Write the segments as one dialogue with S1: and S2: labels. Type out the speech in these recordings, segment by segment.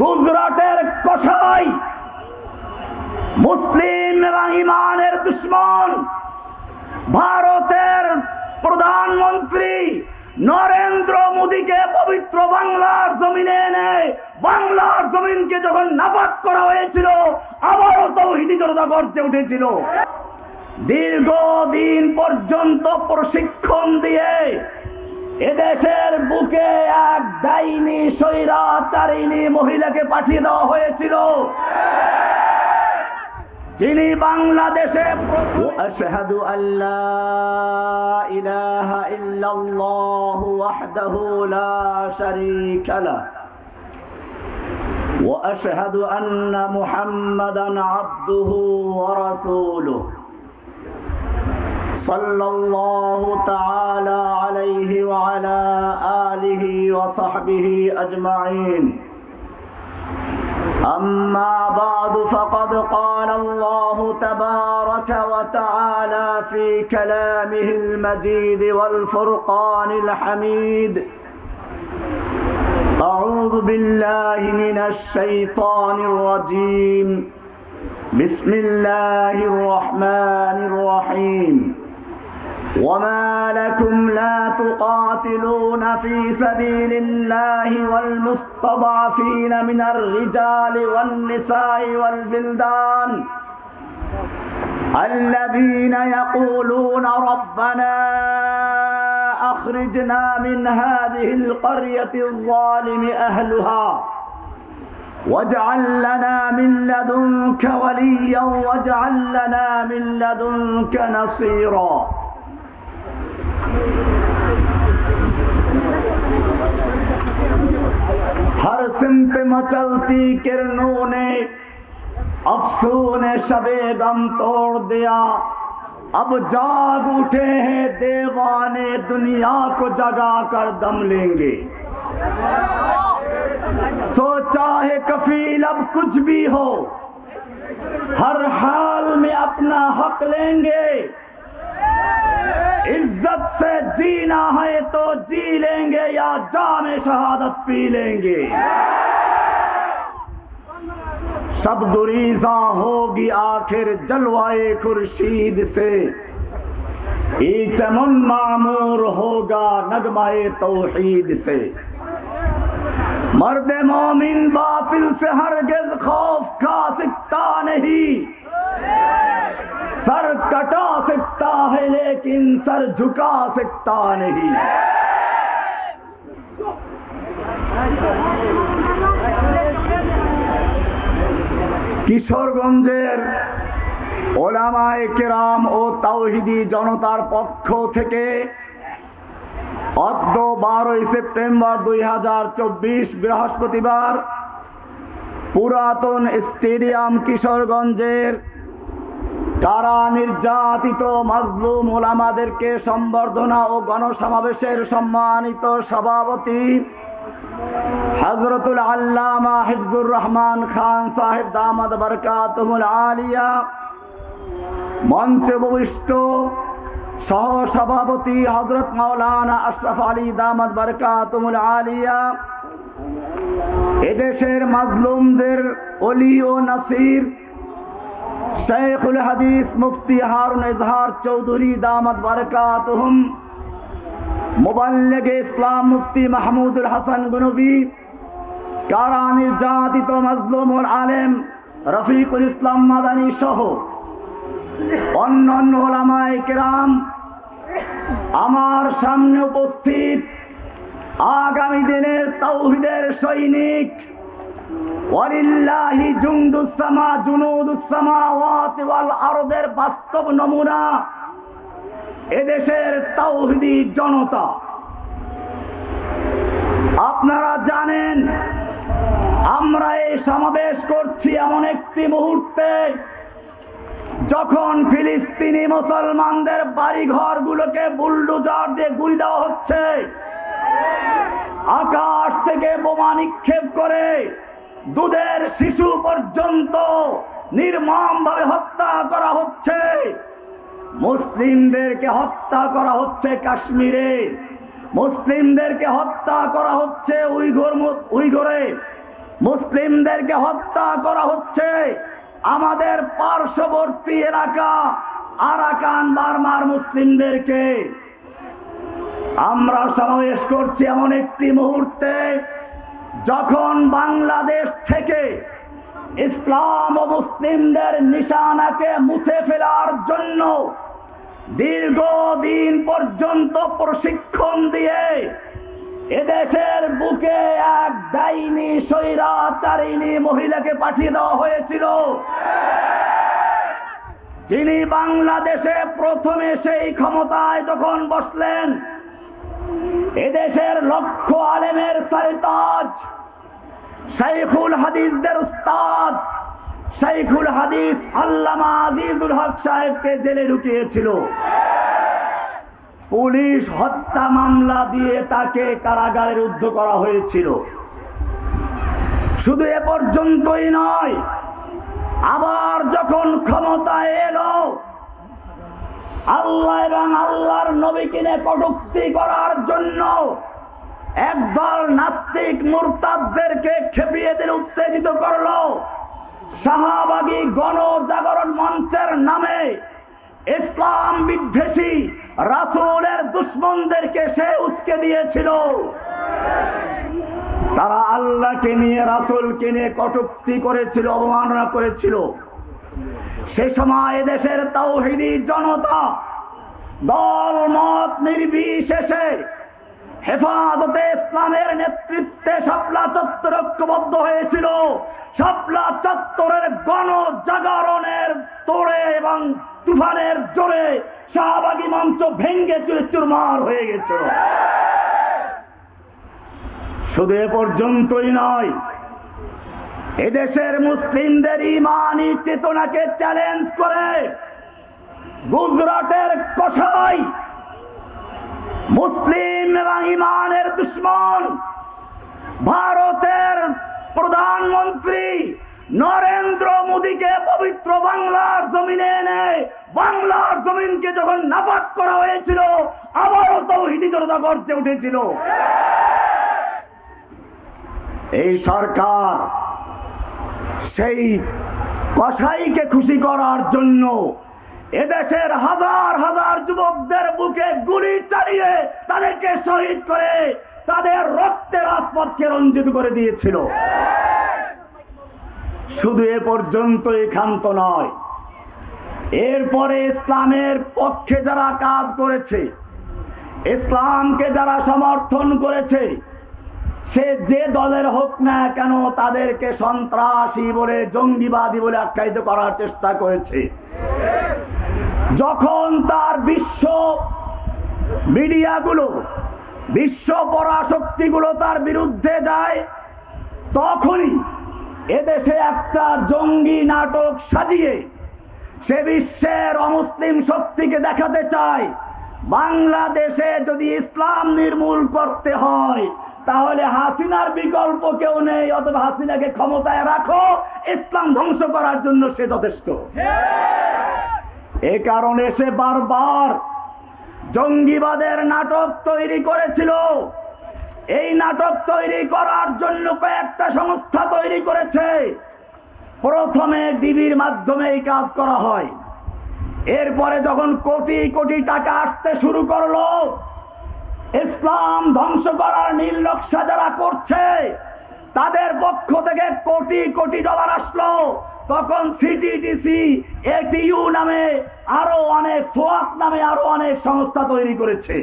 S1: গুজরাটের কসাই। মুসলিম এবং ইমানের দুশ্মন। ভারতের প্রধানমন্ত্রী নরেন্দ্র মোদীকে পবিত্র বাংলার জমিনে এনে বাংলার জমিনকে যখন নাপাক করা হয়েছিল, আবারও তৌহিদি জনতা গর্জে উঠেছিল। দীর্ঘদিন পর্যন্ত প্রশিক্ষণ দিয়ে এদেশের বুকে এক ডাইনি সৈরা চারিনি মহিলাকে পাঠিয়ে দেওয়া হয়েছিল। যিনি বাংলাদেশে আশহাদু আল্লাহ ইলাহা ইল্লাল্লাহু ওয়াহদাহু লা শারীকা লা ওয়া আশহাদু আন্না মুহাম্মাদান আবদুহু ওয়া রাসূলুহু। صلى الله تعالى عليه وعلى آله وصحبه أجمعين. أما بعد فقد قال الله تبارك وتعالى في كلامه المجيد والفرقان الحميد أعوذ بالله من الشيطان الرجيم. بسم الله الرحمن الرحيم. وما لكم لا تقاتلون في سبيل الله والمستضعفين من الرجال والنساء والبلدان الذين يقولون ربنا أخرجنا من هذه القرية الظالم أهلها واجعل لنا من لدنك وليا واجعل لنا من لدنك نصيرا ہر سمت مچلتی کرنوں نے افسو نے شب دم توڑ دیا۔ اب جاگ اٹھے ہیں دیوانے، دنیا کو جگا کر دم لیں گے۔ سوچا ہے کفیل اب کچھ بھی ہو۔ ہر حال میں اپنا حق لیں گے۔ عزت سے جینا ہے تو جی لیں گے یا جام شہادت پی لیں گے۔ شب گریزاں ہوگی آخر جلوائے خورشید سے۔ چمن معمور ہوگا نغمائے توحید سے۔ مرد مومن باطل سے ہرگز خوف کھا سکتا نہیں۔ सर कटा सकता है लेकिन सर झुका सकता नहीं কিশোরগঞ্জের ওলামায় কেরাম ও তাওহিদি জনতার পক্ষ থেকে অদ্য বারোই সেপ্টেম্বর দুই হাজার চব্বিশ বৃহস্পতিবার পুরাতন স্টেডিয়াম কিশোরগঞ্জের কারা নির্যাতিত মাজলুম ওলামাদেরকে সম্বর্ধনা ও গণসমাবেশের সম্মানিত সভাপতি হজরতুল আল্লামা হিফজুর রহমান খান সাহেব দামাদ বরকাতুল আলিয়া মঞ্চে সহ সভাপতি হজরত মাওলানা আশরাফ আলী দামাদ বরকাতুল আলিয়া। এদেশের মাজলুমদের অলি ও নাসির শেখুল হাদিস মুফতি হারুন ইজহার চৌধুরী দামাদ বারকাতহুম। মুবাল্লিগ ইসলাম মুফতি মাহমুদুল হাসান গুনবি। কারা নির্যাতিত মাজলুমুল আলেম রফিকুল ইসলাম মাদানী সহ অন্যান্য ওলামায়ে কেরাম আমার সামনে উপস্থিত আগামী দিনের তৌহিদের সৈনিক ওয়ালিল্লাহি জুনদুস-সামা জুনুদুস-সামাওয়াতি ওয়াল আরদের বাস্তব নমুনা এদেশের তাওহিদি জনতা। আপনারা জানেন, আমরা এই সমাবেশ করছি এমন একটি মুহূর্তে যখন ফিলিস্তিনি মুসলমানদের বাড়ি বাড়িঘরগুলোকে বুলডোজার দিয়ে গুলি দেওয়া হচ্ছে। আকাশ থেকে বোমা নিক্ষেপ করে দুধের শিশু পর্যন্ত নির্মমভাবে হত্যা করা হচ্ছে। মুসলিমদেরকে হত্যা করা হচ্ছে কাশ্মীরে। মুসলিমদেরকে হত্যা করা হচ্ছে উইঘর উইঘরে। মুসলিমদেরকে হত্যা করা হচ্ছে আমাদের পার্শ্ববর্তী এলাকা আরাকান, বার্মার মুসলিমদেরকে। আমরা সমাবেশ করছি এমন একটি মুহূর্তে যখন বাংলাদেশ থেকে ইসলাম ও মুসলিমদের নিশানাকে মুছে ফেলার জন্য দীর্ঘদিন পর্যন্ত প্রশিক্ষণ দিয়ে এদেশের বুকে এক ডাইনি স্বৈরাচারিণী মহিলাকে পাঠিয়ে দেওয়া হয়েছিল। যিনি বাংলাদেশে প্রথমে সেই ক্ষমতায় যখন বসলেন এদেশের লক্ষ আলেমের সারিতাজ শাইখুল হাদিসদের উস্তাদ, শাইখুল হাদিস আল্লামা আজিজুল হক সাহেবকে জেলে ঢুকিয়েছিল। পুলিশ হত্যা মামলা দিয়ে তাকে কারাগারে রুদ্ধ করা হয়েছিল। শুধু এ পর্যন্তই নয়, আবার যখন ক্ষমতায় এলো আল্লাহ এবং আল্লাহর নবীকে নিয়ে কটুক্তি করার জন্য একদল নাস্তিক মুরতাদদেরকে খেপিয়ে দিল, উত্তেজিত করল। শাহবাগী গণজাগরণ মঞ্চের নামে ইসলাম বিদ্বেষী রাসূলের দুশ্মনদেরকে সে উস্কে দিয়েছিল। তারা আল্লাহকে নিয়ে, রাসূলকে নিয়ে কটুক্তি করেছিল, অবমাননা করেছিল। সে সময় দেশের তাওহিদি জনতা দল, মত নির্বিশেষে হেফাজতে ইসলামের নেতৃত্বে শাপলা চত্বর ঐক্যবদ্ধ হয়েছিল। শাপলা চত্বরের গণজাগরণের তোড়ে এবং তুফানের জোরে শাহবাগী মঞ্চ ভেঙ্গে চুরে চুরমার হয়ে গেছিল। শুধু এ পর্যন্তই নয় এদেশের মুসলিমদের ইমানি চেতনাকে চ্যালেঞ্জ করে গুজরাটের কষাই মুসলিম এবং ইমানের দুশ্মন ভারতের প্রধানমন্ত্রী নরেন্দ্র মোদীকে পবিত্র বাংলার জমিনে এনে বাংলার জমিনকে যখন নাপাক করা হয়েছিল, আবারও তৌহিদি জনতা গর্জে উঠেছিল। এই সরকার সেই কসাইকে খুশি করার জন্য এদেশের হাজার হাজার যুবকদের বুকে গুলি চালিয়ে তাদেরকে শহীদ করে তাদের রক্তের রাজপথকে রঞ্জিত করে দিয়েছিল। শুধু এ পর্যন্তই ক্ষান্ত নয়, এরপরে ইসলামের পক্ষে যারা কাজ করেছে, ইসলামকে যারা সমর্থন করেছে সে যে দলের হোক না কেন তাদেরকে সন্ত্রাসী বলে, জঙ্গিবাদী বলে আখ্যায়িত করার চেষ্টা করেছে। যখন তার বিশ্ব মিডিয়াগুলো, বিশ্ব পরাশক্তিগুলো তার বিরুদ্ধে যায়, তখনই এদেশে একটা জঙ্গি নাটক সাজিয়ে সে বিশ্বের অমুসলিম শক্তিকে দেখাতে চায়। বাংলাদেশে যদি ইসলাম নির্মূল করতে হয় তাহলে হাসিনার বিকল্প কেউ নেই, অথবা হাসিনাকে ক্ষমতায় রাখো, ইসলাম ধ্বংস করার জন্য সে যথেষ্ট। এ কারণে সে বারবার জঙ্গিবাদের নাটক তৈরি করেছিল। এই নাটক তৈরি করার জন্য কয়েকটা সংস্থা তৈরি করেছে। প্রথমে ডিবির মাধ্যমে এই কাজ করা হয়। এরপরে যখন কোটি কোটি টাকা আসতে শুরু করল ইসলাম ধ্বংস করার নীল নকশা যারা করছে, তাদের পক্ষ থেকে কোটি কোটি ডলার আসলো। তখন সিটিটিসি এটিইউ নামে আরও অনেক, সোয়াত নামে আরও অনেক সংস্থা তৈরি করেছে।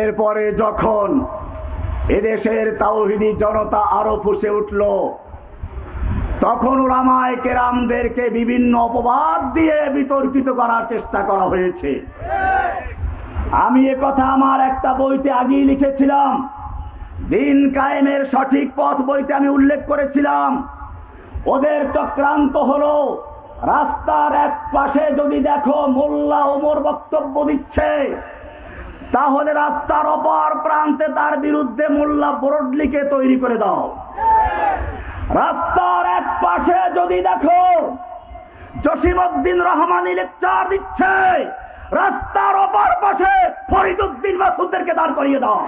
S1: এরপরে যখন এদেশের তাওহিদি জনতা আরও ফুসে উঠল, তখন ওলামায় কেরামদেরকে বিভিন্ন অপবাদ দিয়ে বিতর্কিত করার চেষ্টা করা হয়েছে। আমি এ কথা আমার একটা বইতে আগেই লিখেছিলাম। দিন কায়েমের সঠিক পথ বইতে আমি উল্লেখ করেছিলাম। ওদের চক্রান্ত হলো, রাস্তার এক পাশে যদি দেখো মোল্লা ওমর বক্তব্য দিচ্ছে, তাহলে রাস্তার অপর প্রান্তে তার বিরুদ্ধে মোল্লা বরডলিকে তৈরি করে দাও। রাস্তার এক পাশে যদি দেখো, জসিমউদ্দিন রহমানি লেকচার দিচ্ছে রাস্তার অপার পাশে ফরিদুদ্দিন মাসুদদেরকে দাঁড় করিয়ে দাও।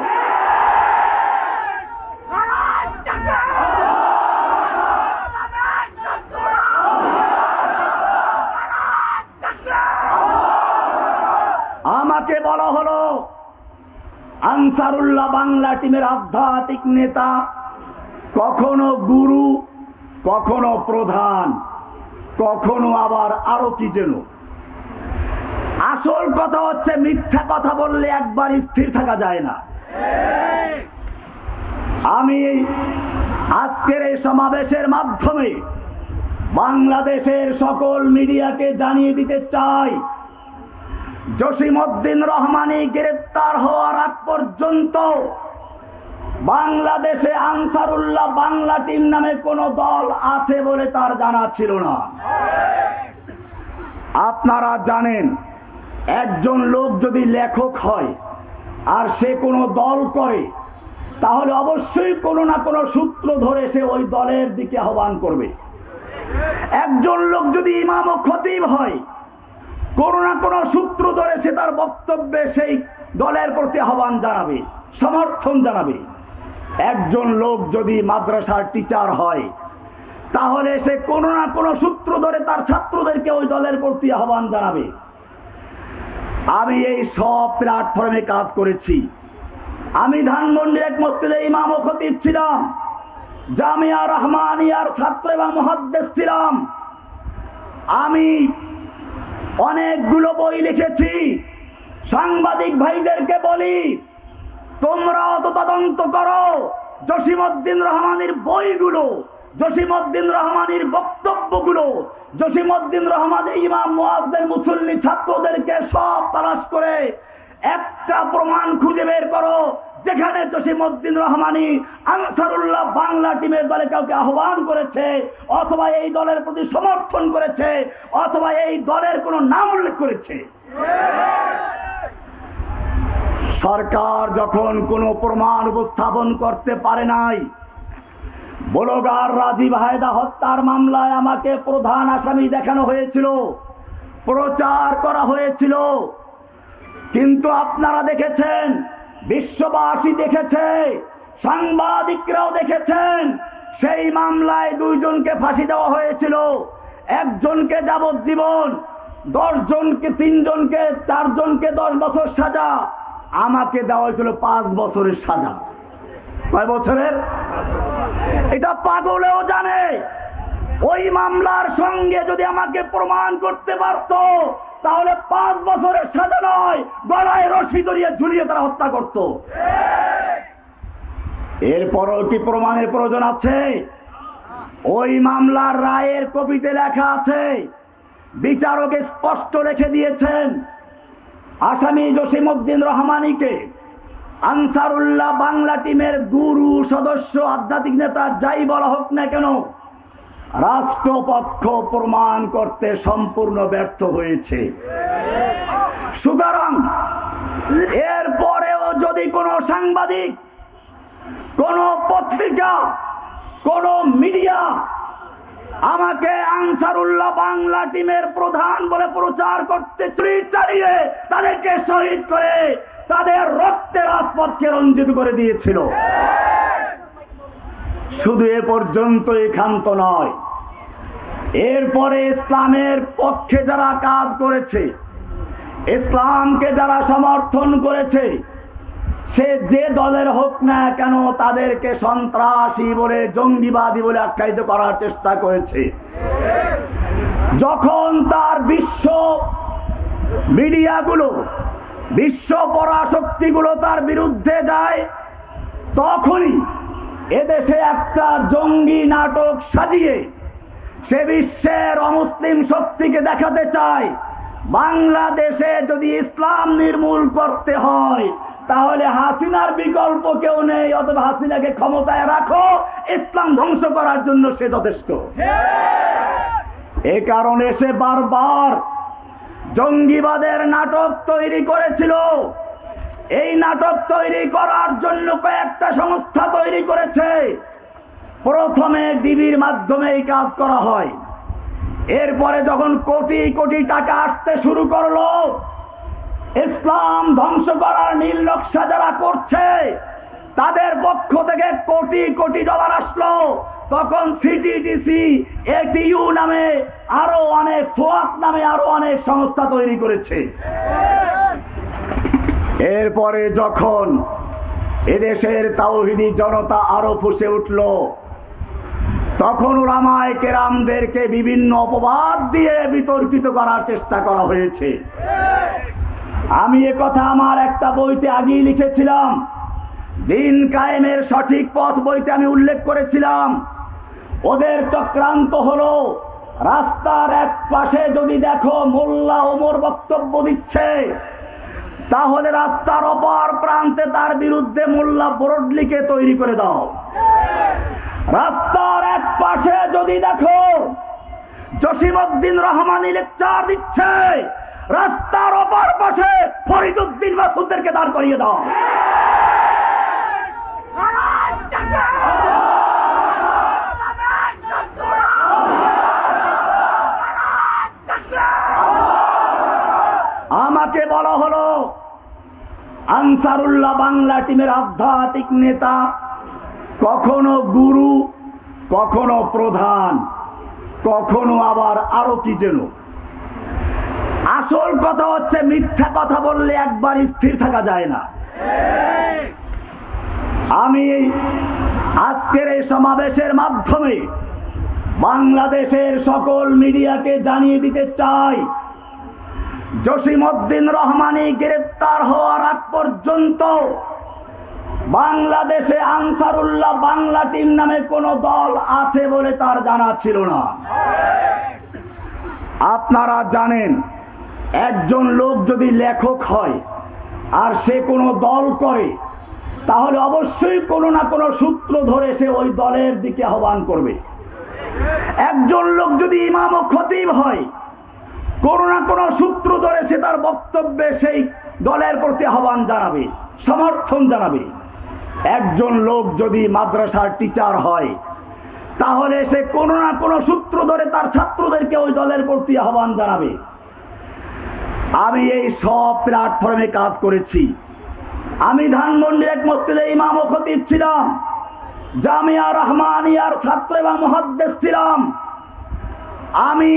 S1: আমাকে বলা হলো, আনসারুল্লাহ বাংলা টিমের আধ্যাত্মিক নেতা, কখনো গুরু, কখনো প্রধান, কখনো আবার আরও কি যেন। আসল কথা হচ্ছে, মিথ্যা কথা বললে একবার স্থির থাকা যায় না। আমি আজকের এই সমাবেশের মাধ্যমে বাংলাদেশের সকল মিডিয়াকে জানিয়ে দিতে চাই, জসিমউদ্দিন রহমানি গ্রেপ্তার হওয়ার আগ পর্যন্ত বাংলাদেশে আনসারুল্লাহ বাংলা টিম নামে কোনো দল আছে বলে তার জানা ছিল না। আপনারা জানেন একজন লোক যদি লেখক হয় আর সে কোনো দল করে, তাহলে অবশ্যই কোনো না কোনো সূত্র ধরে সে ওই দলের দিকে আহ্বান করবে। একজন লোক যদি ইমাম ও খতিব হয়, কোনো না কোনো সূত্র ধরে সে তার বক্তব্যে সেই দলের প্রতি আহ্বান জানাবে, সমর্থন জানাবে। একজন লোক যদি মাদ্রাসার টিচার হয়, তাহলে সে কোনো না কোনো সূত্র ধরে তার ছাত্রদেরকে ওই দলের প্রতি আহ্বান জানাবে। আমি এই সব প্ল্যাটফর্মে কাজ করেছি। আমি ধানমন্ডির এক মসজিদে ইমাম ও খতিব ছিলাম। জামিয়া রহমানিয়ার ছাত্র এবং মহাদ্দেশ ছিলাম। আমি অনেকগুলো বই লিখেছি। সাংবাদিক ভাইদেরকে বলি, তোমরাও তো তদন্ত করো, জসিমউদ্দিন রহমানের বইগুলো জসিমউদ্দিন রহমানের বক্তব্যগুলো, জসিমউদ্দিন রহমানের ইমাম মুয়াজ্জের মুসল্লি ছাত্রদেরকে সব তালাশ করে, একটা প্রমাণ খুঁজে বের করো, যেখানে জসিমউদ্দিন রহমানি আনসারুল্লাহ বাংলা টিমের দলে কাউকে আহ্বান করেছে, অথবা এই দলের প্রতি সমর্থন করেছে, অথবা এই দলের কোনো নাম উল্লেখ করেছে। সরকার যখন কোনো প্রমাণ উপস্থাপন করতে পারে নাই বলগার রাজীব হায়দা হত্যার মামলায় আমাকে প্রধান আসামি দেখানো হয়েছিল, প্রচার করা হয়েছিল। কিন্তু আপনারা দেখেছেন, বিশ্ববাসী দেখেছে, সাংবাদিকরাও দেখেছেন, সেই মামলায় দুইজনকে ফাঁসি দেওয়া হয়েছিল। একজনকে যাবজ্জীবন, দশজনকে, তিনজনকে, চারজনকে দশ বছর সাজা। আমাকে দেওয়া হয়েছিল পাঁচ বছরের সাজা। কয় বছরের? এটা পাগলেও জানে। ওই মামলার সঙ্গে যদি আমাকে প্রমাণ করতে পারত, তাহলে পাঁচ বছরের সাজা নয়, গলায় রশি ধরিয়ে ঝুলিয়ে তারা হত্যা করত। এরপরও কি প্রমাণের প্রয়োজন আছে? ওই মামলার রায়ের কপিতে লেখা আছে, বিচারক স্পষ্ট লিখে দিয়েছেন, আসামি জসিমউদ্দিন রহমানিকে আনসারুল্লাহ বাংলা টিমের গুরু, সদস্য, আধ্যাত্মিক নেতা যাই বলা হোক না কেন, রাষ্ট্রপক্ষ প্রমাণ করতে সম্পূর্ণ ব্যর্থ হয়েছে। সুতরাং এরপরেও যদি কোনো সাংবাদিক, কোনো পত্রিকা, কোনো মিডিয়া আমাকে আনসারুল্লাহ বাংলা টিমের প্রধান বলে প্রচার করতে চালিয়ে তাদেরকে শহীদ করে তাদের রক্তের রাজপথকে রঞ্জিত করে দিয়েছিল। শুধু এ পর্যন্ত ক্ষান্ত নয়, এরপরে ইসলামের পক্ষে যারা কাজ করেছে, ইসলামকে যারা সমর্থন করেছে, সে যে দলের হোক না কেন তাদেরকে সন্ত্রাসী বলে, জঙ্গিবাদী বলে আখ্যায়িত করার চেষ্টা করেছে। যখন তার বিশ্ব মিডিয়াগুলো বিশ্ব পরাশক্তিগুলো তার বিরুদ্ধে যায়, তখনই এদেশে একটা জঙ্গি নাটক সাজিয়ে সে বিশ্বের অমুসলিম শক্তিকে দেখাতে চায়। বাংলাদেশে যদি ইসলাম নির্মূল করতে হয়, তাহলে হাসিনার বিকল্প কেউ নেই, অথবা হাসিনাকে ক্ষমতায় রাখো, ইসলাম ধ্বংস করার জন্য সে যথেষ্ট। এ কারণে সে বারবার জঙ্গিবাদের নাটক তৈরি করেছিল। এই নাটক তৈরি করার জন্য কয়েকটা সংস্থা তৈরি করেছে। প্রথমে ডিবির মাধ্যমে এই কাজ করা হয়। এরপরে যখন কোটি কোটি টাকা আসতে শুরু করল, ইসলাম ধ্বংস করার নীল নকশা যারা করছে তাদের পক্ষ থেকে কোটি কোটি ডলার আসলো। তখন সিটিটিসি এটিইউ নামে আরও অনেক, সোয়াত নামে আরও অনেক সংস্থা তৈরি করেছে। এরপরে যখন এদেশের তাওহিদি জনতা আরও ফুসে উঠল, তখন ওলামায় কেরামদেরকে বিভিন্ন অপবাদ দিয়ে বিতর্কিত করার চেষ্টা করা হয়েছে। আমি কথা আমার একটা বইতে আগেই লিখেছিলাম। দিন কায়েমের সঠিক পথ বইতে আমি উল্লেখ করেছিলাম। ওদের চক্রান্ত হলো, রাস্তার এক পাশে যদি দেখো মোল্লা ওমর বক্তব্য দিচ্ছে, তাহলে রাস্তার অপর প্রান্তে তার বিরুদ্ধে মোল্লা বরডলিকে তৈরি করে দাও। রাস্তার এক পাশে যদি দেখো জসিমউদ্দিন রহমানি লেকচার দিচ্ছে, রাস্তার অপর পাশে ফরিদুদ্দিন মাসুদদেরকে দাঁড় করিয়ে দাও। আনসারুল্লাহ বাংলা টিমের আধ্যাত্মিক নেতা, কখনো গুরু, কখনো প্রধান, কখনো আবার আরও কি যেন। আসল কথা হচ্ছে, মিথ্যা কথা বললে একবার স্থির থাকা যায় না। আমি আজকের এই সমাবেশের মাধ্যমে বাংলাদেশের সকল মিডিয়াকে জানিয়ে দিতে চাই জসিমউদ্দিন রহমানি গ্রেপ্তার হওয়ার আগ পর্যন্ত বাংলাদেশে আনসারুল্লাহ বাংলা টিম নামে কোনো দল আছে বলে তার জানা ছিল না। আপনারা জানেন, একজন লোক যদি লেখক হয় আর সে কোনো দল করে, তাহলে অবশ্যই কোনো না কোনো সূত্র ধরে সে ওই দলের দিকে আহ্বান করবে। একজন লোক যদি ইমাম ও খতিব হয় কোনো না কোনো সূত্র ধরে সে তার বক্তব্যে সেই দলের প্রতি আহ্বান জানাবে, সমর্থন জানাবে। একজন লোক যদি মাদ্রাসার টিচার হয়, তাহলে সে কোনো না কোনো সূত্র ধরে তার ছাত্রদেরকে ওই দলের প্রতি আহ্বান জানাবে। আমি এই সব প্ল্যাটফর্মে কাজ করেছি। আমি ধানমন্ডির এক মসজিদে ইমাম ও খতিব ছিলাম। জামিয়া রহমানিয়ার ছাত্র এবং মহাদ্দেশ ছিলাম। আমি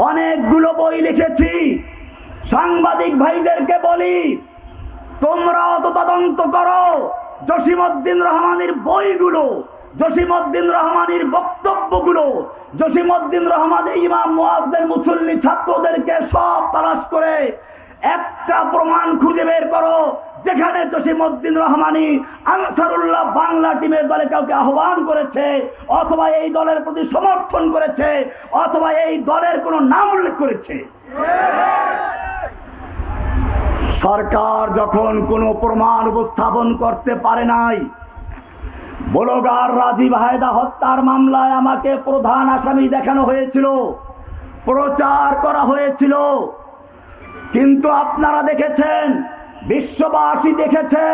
S1: অনেকগুলো বই লিখেছি। সাংবাদিক ভাইদেরকে বলি তোমরা তো তদন্ত করো। জসিমউদ্দিন রহমানের বইগুলো, জসিমউদ্দিন রহমানের বক্তব্যগুলো, জসিমউদ্দিন রহমানের ইমাম মুয়াজ্জের মুসল্লি ছাত্রদেরকে সব তালাশ করে একটা প্রমাণ খুঁজে বের করো, যেখানে জসিমউদ্দিন রহমানি আনসারুল্লাহ বাংলা টিমের দলে কাউকে আহ্বান করেছে, অথবা এই দলের প্রতি সমর্থন করেছে, অথবা এই দলের কোনো নাম উল্লেখ করেছে। সরকার যখন কোনো প্রমাণ উপস্থাপন করতে পারে নাই, বলগার রাজীব হায়দা হত্যার মামলায় আমাকে প্রধান আসামি দেখানো হয়েছিল, প্রচার করা হয়েছিল। কিন্তু আপনারা দেখেছেন, বিশ্ববাসী দেখেছে,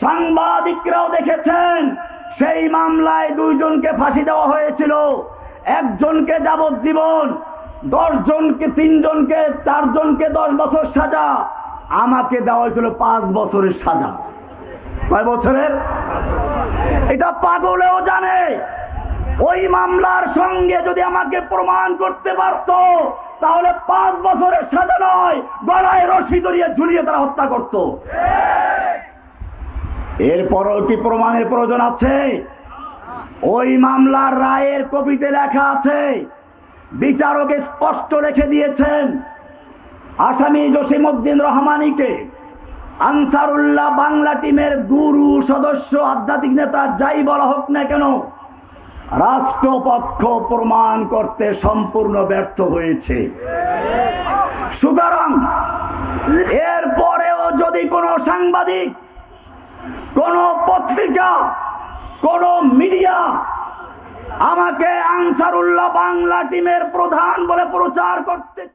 S1: সাংবাদিকরাও দেখেছেন, সেই মামলায় দুইজনকে ফাঁসি দেওয়া হয়েছিল। একজনকে যাবজ্জীবন, দশজনকে, তিনজনকে, চারজনকে দশ বছর সাজা। আমাকে দেওয়া হয়েছিল পাঁচ বছরের সাজা। কয় বছরের? এটা পাগলেও জানে। ওই মামলার সঙ্গে যদি আমাকে প্রমাণ করতে পারত, তাহলে পাঁচ বছরের সাজা নয়, গলায় রশি ধরিয়ে ঝুলিয়ে তারা হত্যা করত। এরপরও কি প্রমাণের প্রয়োজন আছে? ওই মামলার রায়ের কপিতে লেখা আছে, বিচারক স্পষ্ট লিখে দিয়েছেন, আসামি জসিমউদ্দিন রহমানিকে আনসারুল্লাহ বাংলা টিমের গুরু, সদস্য, আধ্যাত্মিক নেতা যাই বলা হোক না কেন রাষ্ট্রপক্ষ প্রমাণ করতে সম্পূর্ণ ব্যর্থ হয়েছে। সুতরাং এরপরেও যদি কোনো সাংবাদিক, কোনো পত্রিকা, কোনো মিডিয়া আমাকে আনসারুল্লাহ বাংলা টিমের প্রধান বলে প্রচার করতে